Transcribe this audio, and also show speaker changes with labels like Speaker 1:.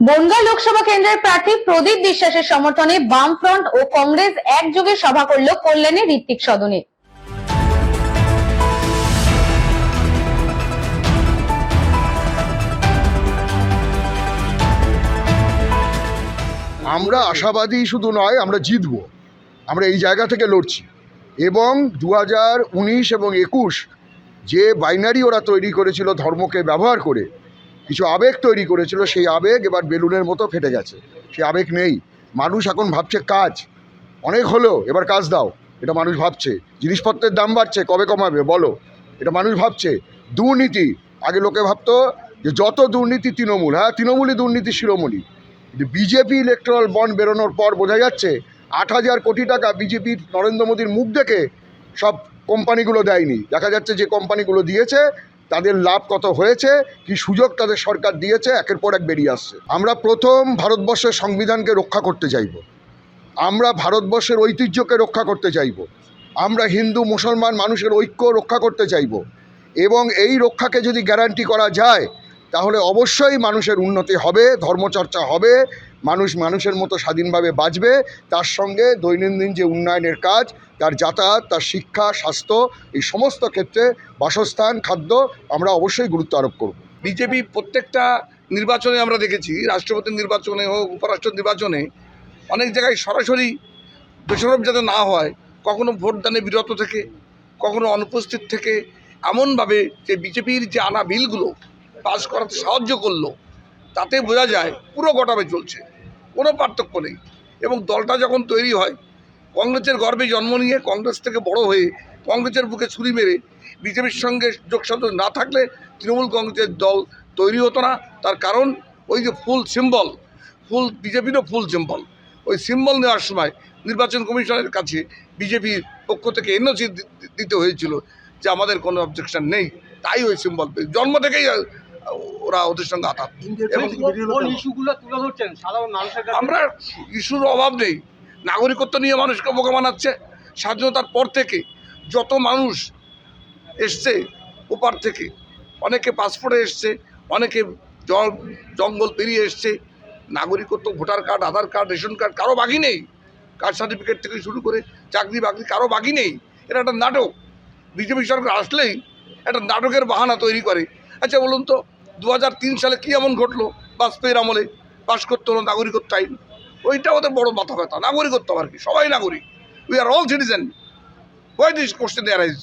Speaker 1: বনগাঁ লোকসভা কেন্দ্রের প্রার্থী প্রদীপ বিশ্বাসের সমর্থনে বামফ্রন্ট ও কংগ্রেস একযোগে সভা করল কল্যাণী ঋত্বিক সদনে।
Speaker 2: আমরা আশাবাদী শুধু নয়, আমরা জিতব। আমরা এই জায়গা থেকে লড়ছি। এবং দু হাজার উনিশ এবং একুশ যে বাইনারি ওরা তৈরি করেছিল ধর্মকে ব্যবহার করে কিছু আবেগ তৈরি করেছিল, সেই আবেগ এবার বেলুনের মতো ফেটে গেছে। সেই আবেগ নেই। মানুষ এখন ভাবছে কাজ। অনেক হলো, এবার কাজ দাও। এটা মানুষ ভাবছে। জিনিসপত্রের দাম বাড়ছে, কবে কমাবে, বলো। এটা মানুষ ভাবছে। দুর্নীতি, আগে লোকে ভাবতো যে যত দুর্নীতি তৃণমূল হ্যাঁ তৃণমূলই দুর্নীতি শিরোমণি। বিজেপি ইলেকট্রাল বন্ড বেরোনোর পর বোঝা যাচ্ছে আট হাজার কোটি টাকা বিজেপির নরেন্দ্র মোদীর মুখ দেখে সব কোম্পানিগুলো দেয়নি। দেখা যাচ্ছে যে কোম্পানিগুলো দিয়েছে তাদের লাভ কত হয়েছে, কি সুযোগ তাদের সরকার দিয়েছে, একের পর এক বেরিয়ে আসছে। আমরা প্রথম ভারতবর্ষের সংবিধানকে রক্ষা করতে চাইব। আমরা ভারতবর্ষের ঐতিহ্যকে রক্ষা করতে চাইব। আমরা হিন্দু, মুসলমান মানুষের ঐক্য রক্ষা করতে চাইব। এবং এই রক্ষাকে যদি গ্যারান্টি করা যায় তাহলে অবশ্যই মানুষের উন্নতি হবে, ধর্মচর্চা হবে, মানুষ মানুষের মতো স্বাধীনভাবে বাঁচবে। তার সঙ্গে দৈনন্দিন যে উন্নয়নের কাজ, তার যাতায়াত, তার শিক্ষা, স্বাস্থ্য, এই সমস্ত ক্ষেত্রে বাসস্থান, খাদ্য আমরা অবশ্যই গুরুত্ব আরোপ করব।
Speaker 3: বিজেপি প্রত্যেকটা নির্বাচনে আমরা দেখেছি, রাষ্ট্রপতি নির্বাচনে হোক উপরাষ্ট্র নির্বাচনে অনেক জায়গায় সরাসরি দোষারোপ যাতে না হয়, কখনো ভোটদানে বিরত থেকে, কখনো অনুপস্থিত থেকে, এমনভাবে যে বিজেপির যে আনা বিলগুলো পাস করাতে সাহায্য করল, তাতে বোঝা যায় পুরো গটাবে চলছে, কোনো পার্থক্য নেই। এবং দলটা যখন তৈরি হয়, কংগ্রেসের গর্বে জন্ম নিয়ে কংগ্রেস থেকে বড় হয়ে কংগ্রেসের বুকে ছুরি মেরে বিজেপির সঙ্গে যোগসাধন না থাকলে তৃণমূল কংগ্রেসের দল তৈরি হতো না। তার কারণ ওই যে ফুল সিম্বল, ফুল বিজেপিরও ফুল সিম্বল। ওই সিম্বল নেওয়ার সময় নির্বাচন কমিশনের কাছে বিজেপির পক্ষ থেকে এনওসি দিতে হয়েছিল যে আমাদের কোনো অবজেকশন নেই, তাই ওই সিম্বল জন্ম থেকেই ওরা ওদের সঙ্গে আঘাত আমরা ইস্যুর অভাব নেই। নাগরিকত্ব নিয়ে মানুষকে বোকা বানাচ্ছে। স্বাধীনতার পর থেকে যত মানুষ এসছে ওপার থেকে অনেকে পাসপোর্টে এসছে অনেকে জল জঙ্গল পেরিয়ে এসছে। নাগরিকত্ব voter card Aadhaar card ration card কারও বাকি নেই। কাস্ট সার্টিফিকেট থেকে শুরু করে চাকরি বাকরি কারও বাকি নেই। এটা একটা নাটক। বিজেপি সরকার আসলেই একটা নাটকের বাহানা তৈরি করে। আচ্ছা বলুন তো দু হাজার তিন সালে কী এমন ঘটলো? বাজপেয়ীর আমলে পাশ করতে হলো নাগরিকত্ব আইন। ওইটা ওদের বড় মাথা ব্যথা নাগরিকত্ব আর কি? সবাই নাগরিক। We are all citizen why this question arise